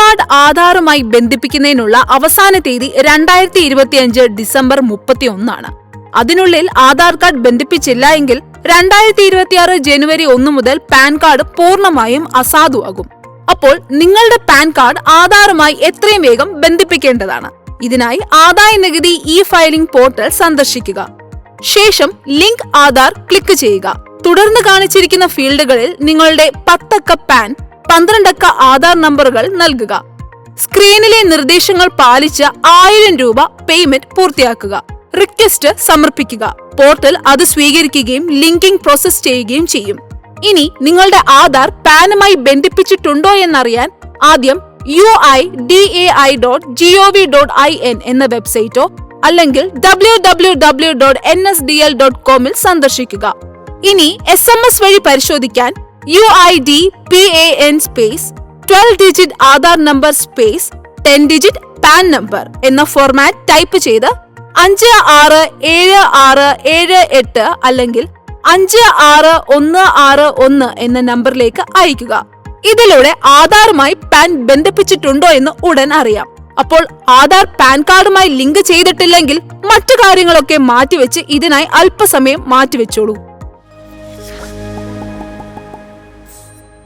Card ആധാറുമായി ബന്ധിപ്പിക്കുന്നതിനുള്ള അവസാന തീയതി രണ്ടായിരത്തി ഇരുപത്തിയഞ്ച് ഡിസംബർ മുപ്പത്തി ഒന്നാണ് അതിനുള്ളിൽ ആധാർ കാർഡ് ബന്ധിപ്പിച്ചില്ല എങ്കിൽ രണ്ടായിരത്തി ഇരുപത്തിയാറ് ജനുവരി ഒന്ന് മുതൽ പാൻ കാർഡ് പൂർണമായും അസാധുവാകും. അപ്പോൾ നിങ്ങളുടെ പാൻ കാർഡ് ആധാറുമായി എത്രയും വേഗം ബന്ധിപ്പിക്കേണ്ടതാണ്. ഇതിനായി ആദായ നികുതി ഇ ഫയലിംഗ് പോർട്ടൽ സന്ദർശിക്കുക. ശേഷം ലിങ്ക് ആധാർ ക്ലിക്ക് ചെയ്യുക. തുടർന്ന് കാണിച്ചിരിക്കുന്ന ഫീൽഡുകളിൽ നിങ്ങളുടെ പത്തക്ക പാൻ പന്ത്രണ്ടക്ക ആധാർ നമ്പറുകൾ നൽകുക. സ്ക്രീനിലെ നിർദ്ദേശങ്ങൾ പാലിച്ച് ആയിരം രൂപ പേയ്മെന്റ് പൂർത്തിയാക്കുക. റിക്വസ്റ്റ് സമർപ്പിക്കുക. പോർട്ടൽ അത് സ്വീകരിക്കുകയും ലിങ്കിംഗ് പ്രോസസ് ചെയ്യുകയും ചെയ്യും. ഇനി നിങ്ങളുടെ ആധാർ പാനുമായി ബന്ധിപ്പിച്ചിട്ടുണ്ടോ എന്നറിയാൻ ആദ്യം U I D A I dot G O V dot I N എന്ന വെബ്സൈറ്റോ അല്ലെങ്കിൽ W W W dot N S D L dot കോമിൽ സന്ദർശിക്കുക. ഇനി എസ് എം എസ് വഴി പരിശോധിക്കാൻ U I D P A N space twelve digit Aadhaar number space ten digit PAN number എന്ന format type ചെയ്ത് അഞ്ച് ആറ് ഏഴ് ആറ് ഏഴ് എട്ട് അല്ലെങ്കിൽ അഞ്ച് ആറ് ഒന്ന് ആറ് ഒന്ന് എന്ന നമ്പറിലേക്ക് അയക്കുക ഇതിലൂടെ ആധാറുമായി പാൻ ബന്ധിപ്പിച്ചിട്ടുണ്ടോ എന്ന് ഉടൻ അറിയാം. അപ്പോൾ ആധാർ പാൻ കാർഡുമായി ലിങ്ക് ചെയ്തിട്ടില്ലെങ്കിൽ മറ്റു കാര്യങ്ങളൊക്കെ മാറ്റിവെച്ച് ഇതിനായി അല്പസമയം മാറ്റിവെച്ചോളൂ.